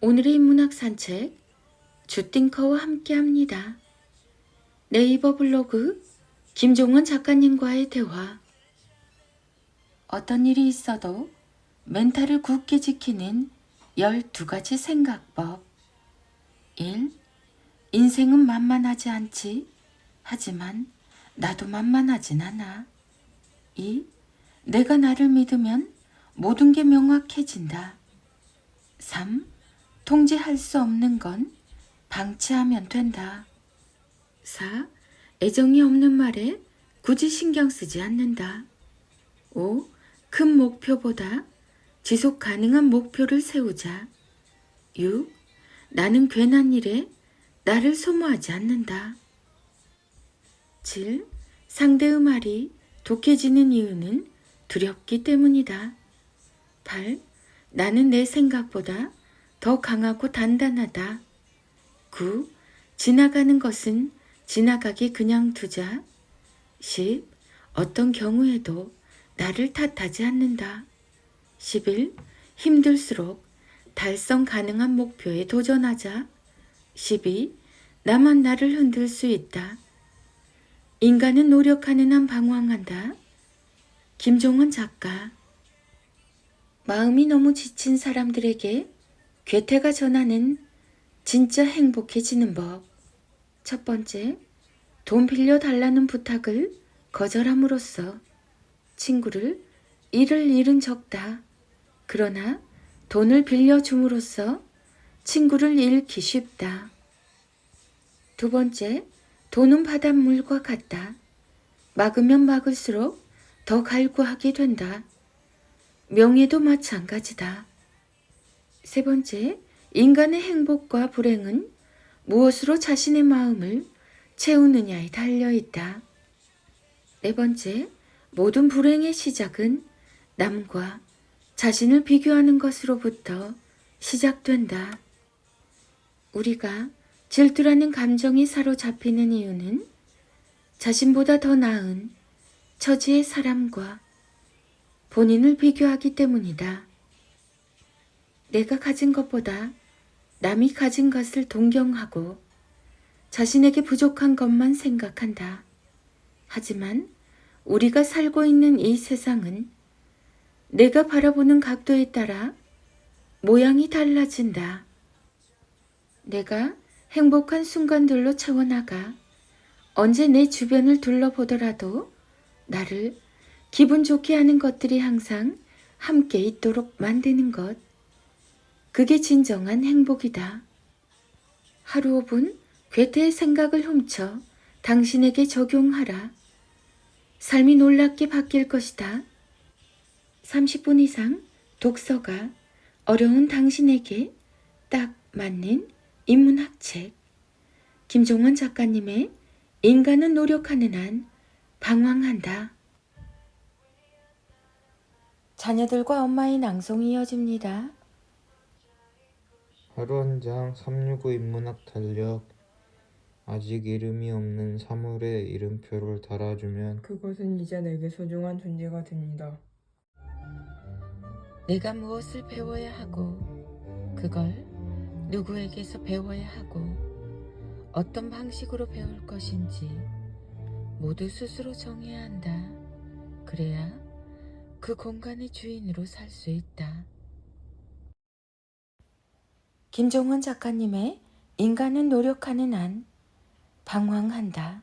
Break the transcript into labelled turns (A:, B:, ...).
A: 오늘의 인문학 산책 주띵커와 함께합니다. 네이버 블로그 김종원 작가님과의 대화 어떤 일이 있어도 멘탈을 굳게 지키는 12가지 생각법 1. 인생은 만만하지 않지. 하지만 나도 만만하진 않아. 2. 내가 나를 믿으면 모든 게 명확해진다. 3. 통제할 수 없는 건 방치하면 된다. 4. 애정이 없는 말에 굳이 신경 쓰지 않는다. 5. 큰 목표보다 지속 가능한 목표를 세우자. 6. 나는 괜한 일에 나를 소모하지 않는다. 7. 상대의 말이 독해지는 이유는 두렵기 때문이다. 8. 나는 내 생각보다 더 강하고 단단하다. 9. 지나가는 것은 지나가게 그냥 두자. 10. 어떤 경우에도 나를 탓하지 않는다. 11. 힘들수록 달성 가능한 목표에 도전하자. 12. 나만 나를 흔들 수 있다. 인간은 노력하는 한 방황한다. 김종원 작가 마음이 너무 지친 사람들에게 괴테가 전하는 진짜 행복해지는 법. 첫 번째, 돈 빌려 달라는 부탁을 거절함으로써 친구를 잃을 일은 적다. 그러나 돈을 빌려줌으로써 친구를 잃기 쉽다. 두 번째, 돈은 바닷물과 같다. 막으면 막을수록 더 갈구하게 된다. 명예도 마찬가지다. 세 번째, 인간의 행복과 불행은 무엇으로 자신의 마음을 채우느냐에 달려 있다. 네 번째, 모든 불행의 시작은 남과 자신을 비교하는 것으로부터 시작된다. 우리가 질투라는 감정이 사로잡히는 이유는 자신보다 더 나은 처지의 사람과 본인을 비교하기 때문이다. 내가 가진 것보다 남이 가진 것을 동경하고 자신에게 부족한 것만 생각한다. 하지만 우리가 살고 있는 이 세상은 내가 바라보는 각도에 따라 모양이 달라진다. 내가 행복한 순간들로 채워나가 언제 내 주변을 둘러보더라도 나를 기분 좋게 하는 것들이 항상 함께 있도록 만드는 것. 그게 진정한 행복이다. 하루 5분 괴테의 생각을 훔쳐 당신에게 적용하라. 삶이 놀랍게 바뀔 것이다. 30분 이상 독서가 어려운 당신에게 딱 맞는 인문학 책. 김종원 작가님의 인간은 노력하는 한 방황한다. 자녀들과 엄마의 낭송이 이어집니다.
B: 하루 한장 365 인문학 달력 아직 이름이 없는 사물에 이름표를 달아주면
C: 그것은 이제 내게 소중한 존재가 됩니다.
A: 내가 무엇을 배워야 하고 그걸 누구에게서 배워야 하고 어떤 방식으로 배울 것인지 모두 스스로 정해야 한다. 그래야 그 공간의 주인으로 살 수 있다. 김종원 작가님의 인간은 노력하는 한 방황한다.